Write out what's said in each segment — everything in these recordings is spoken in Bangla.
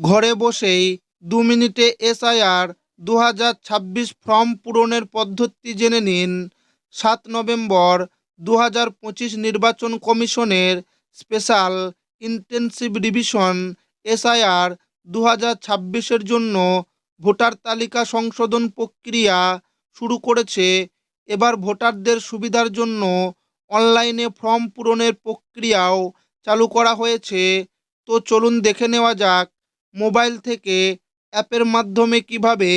ঘরে বসেই দু মিনিটে এসআইআর দু হাজার ছাব্বিশ ফর্ম পূরণের পদ্ধতি জেনে নিন। সাত নভেম্বর দু হাজার পঁচিশ নির্বাচন কমিশনের স্পেশাল ইন্টেন্সিভ রিভিশন এসআইআর দু হাজার ছাব্বিশের জন্য ভোটার তালিকা সংশোধন প্রক্রিয়া শুরু করেছে। এবার ভোটারদের সুবিধার জন্য অনলাইনে ফর্ম পূরণের প্রক্রিয়াও চালু করা হয়েছে। তো চলুন দেখে নেওয়া যাক মোবাইল থেকে অ্যাপের মাধ্যমে কীভাবে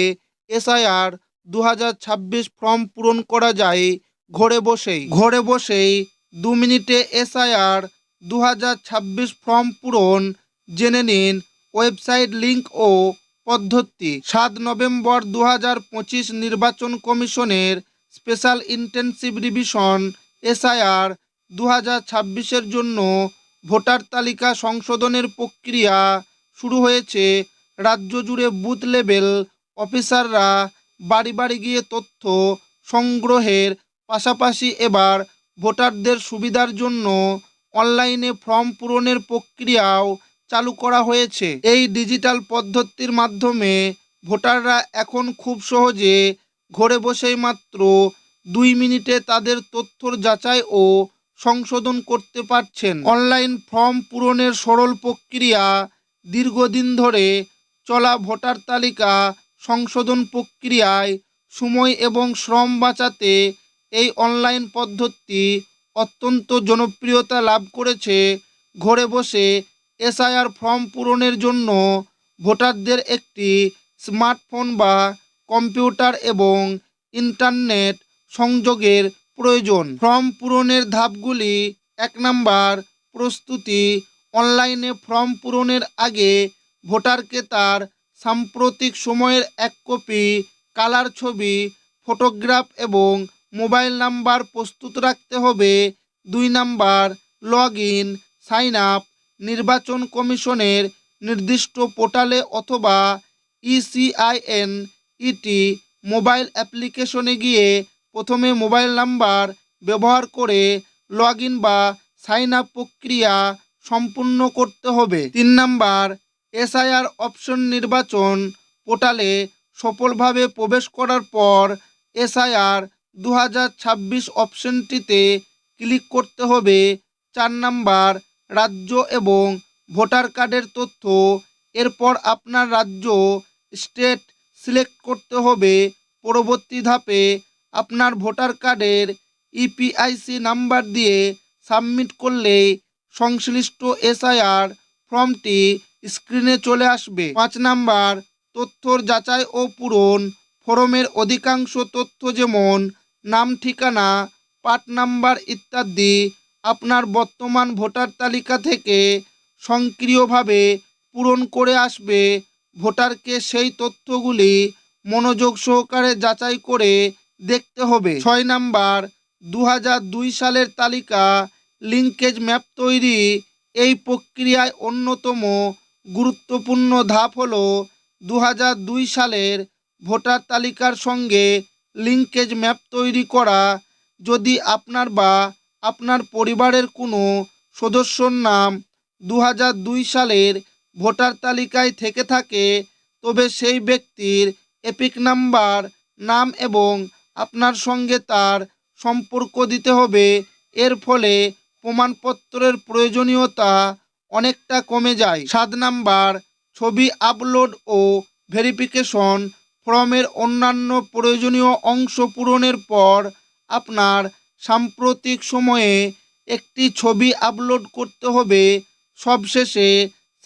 এসআইআর দু হাজার ছাব্বিশ ফর্ম পূরণ করা যায়, ঘরে বসেই। ঘরে বসেই দু মিনিটে এসআইআর দু হাজার ছাব্বিশ ফর্ম পূরণ জেনে নিন ওয়েবসাইট লিংক ও পদ্ধতি। সাত নভেম্বর দু হাজার পঁচিশ নির্বাচন কমিশনের স্পেশাল ইন্টেন্সিভ রিভিশন এসআইআর দু হাজার জন্য ভোটার তালিকা সংশোধনের প্রক্রিয়া শুরু হয়েছে। রাজ্য জুড়ে বুথ লেভেল অফিসাররা বাড়ি বাড়ি গিয়ে তথ্য সংগ্রহের পাশাপাশি এবার ভোটারদের সুবিধার জন্য অনলাইনে ফর্ম পূরণের প্রক্রিয়াও চালু করা হয়েছে। এই ডিজিটাল পদ্ধতির মাধ্যমে ভোটাররা এখন খুব সহজে ঘরে বসেই মাত্র দুই মিনিটে তাদের তথ্যর যাচাই ও সংশোধন করতে পারছেন। অনলাইন ফর্ম পূরণের সরল প্রক্রিয়া দীর্ঘদিন ধরে চলা ভোটার তালিকা সংশোধন প্রক্রিয়ায় সময় এবং শ্রম বাঁচাতে এই অনলাইন পদ্ধতি অত্যন্ত জনপ্রিয়তা লাভ করেছে। ঘরে বসে এসআইআর ফর্ম পূরণের জন্য ভোটারদের একটি স্মার্টফোন বা কম্পিউটার এবং ইন্টারনেট সংযোগের প্রয়োজন। ফর্ম পূরণের ধাপগুলি এক নাম্বার প্রস্তুতি অনলাইনে ফর্ম পূরণের আগে ভোটারকে তার সাম্প্রতিক সময়ের এক কপি, কালার ছবি, ফটোগ্রাফ এবং মোবাইল নাম্বার প্রস্তুত রাখতে হবে। দুই number, log in, sign up, নির্বাচন কমিশনের নির্দিষ্ট পোর্টালে অথবা ইসিআইএন, ইটি, মোবাইল অ্যাপ্লিকেশনে গিয়ে প্রথমে মোবাইল নাম্বার ব্যবহার করে লগ ইন বা সাইন আপ প্রক্রিয়া সম্পূর্ণ করতে হবে। তিন নাম্বার, এসআইআর অপশন নির্বাচন পোর্টালে সফলভাবে প্রবেশ করার পর এসআইআর দু হাজার ছাব্বিশ অপশনটিতে ক্লিক করতে হবে। চার নাম্বার, রাজ্য এবং ভোটার কার্ডের তথ্য, এরপর আপনার রাজ্য, স্টেট সিলেক্ট করতে হবে। পরবর্তী ধাপে আপনার ভোটার কার্ডের ইপিআইসি নাম্বার দিয়ে সাবমিট করলেই সংশ্লিষ্ট এসআইআর ফর্মটি স্ক্রিনে চলে আসবে। পাঁচ নাম্বার, তথ্যর যাচাই ও পূরণ ফর্মের অধিকাংশ তথ্য যেমন নাম, ঠিকানা পাট নাম্বার ইত্যাদি আপনার বর্তমান ভোটার তালিকা থেকে সক্রিয়ভাবে পূরণ করে আসবে। ভোটারকে সেই তথ্যগুলি মনোযোগ সহকারে যাচাই করে দেখতে হবে। ছয় নাম্বার দু সালের তালিকা লিঙ্কেজ ম্যাপ তৈরি। এই প্রক্রিয়ায় অন্যতম গুরুত্বপূর্ণ ধাপ হলো দু সালের ভোটার তালিকার সঙ্গে লিঙ্কেজ ম্যাপ তৈরি করা। যদি আপনার বা আপনার পরিবারের কোনো সদস্যর নাম দু সালের ভোটার তালিকায় থেকে থাকে, তবে সেই ব্যক্তির এপিক নাম্বার, নাম এবং আপনার সঙ্গে তার সম্পর্ক দিতে হবে। এর ফলে প্রমাণপত্রের প্রয়োজনীয়তা অনেকটা কমে যায়। সাত নাম্বার, ছবি আপলোড ও ভেরিফিকেশন ফর্মের অন্যান্য প্রয়োজনীয় অংশ পূরণের পর আপনার সাম্প্রতিক সময়ে একটি ছবি আপলোড করতে হবে। সবশেষে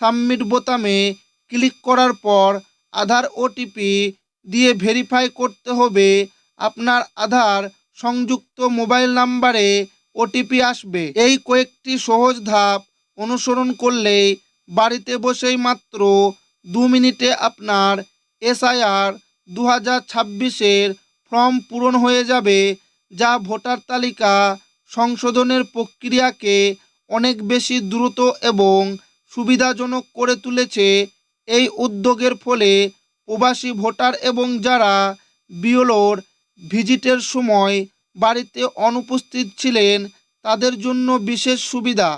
সাবমিট বোতামে ক্লিক করার পর আধার ওটিপি দিয়ে ভেরিফাই করতে হবে। আপনার আধার সংযুক্ত মোবাইল নাম্বারে ওটিপি আসবে। এই কয়েকটি সহজ ধাপ অনুসরণ করলেই বাড়িতে বসেই মাত্র দু মিনিটে আপনার এসআইআর দু হাজার ছাব্বিশের ফর্ম পূরণ হয়ে যাবে, যা ভোটার তালিকা সংশোধনের প্রক্রিয়াকে অনেক বেশি দ্রুত এবং সুবিধাজনক করে তুলেছে। এই উদ্যোগের ফলে প্রবাসী ভোটার এবং যারা বিওলোর ভিজিটের সময় বাড়িতে অনুপস্থিত ছিলেন তাদের জন্য বিশেষ সুবিধা।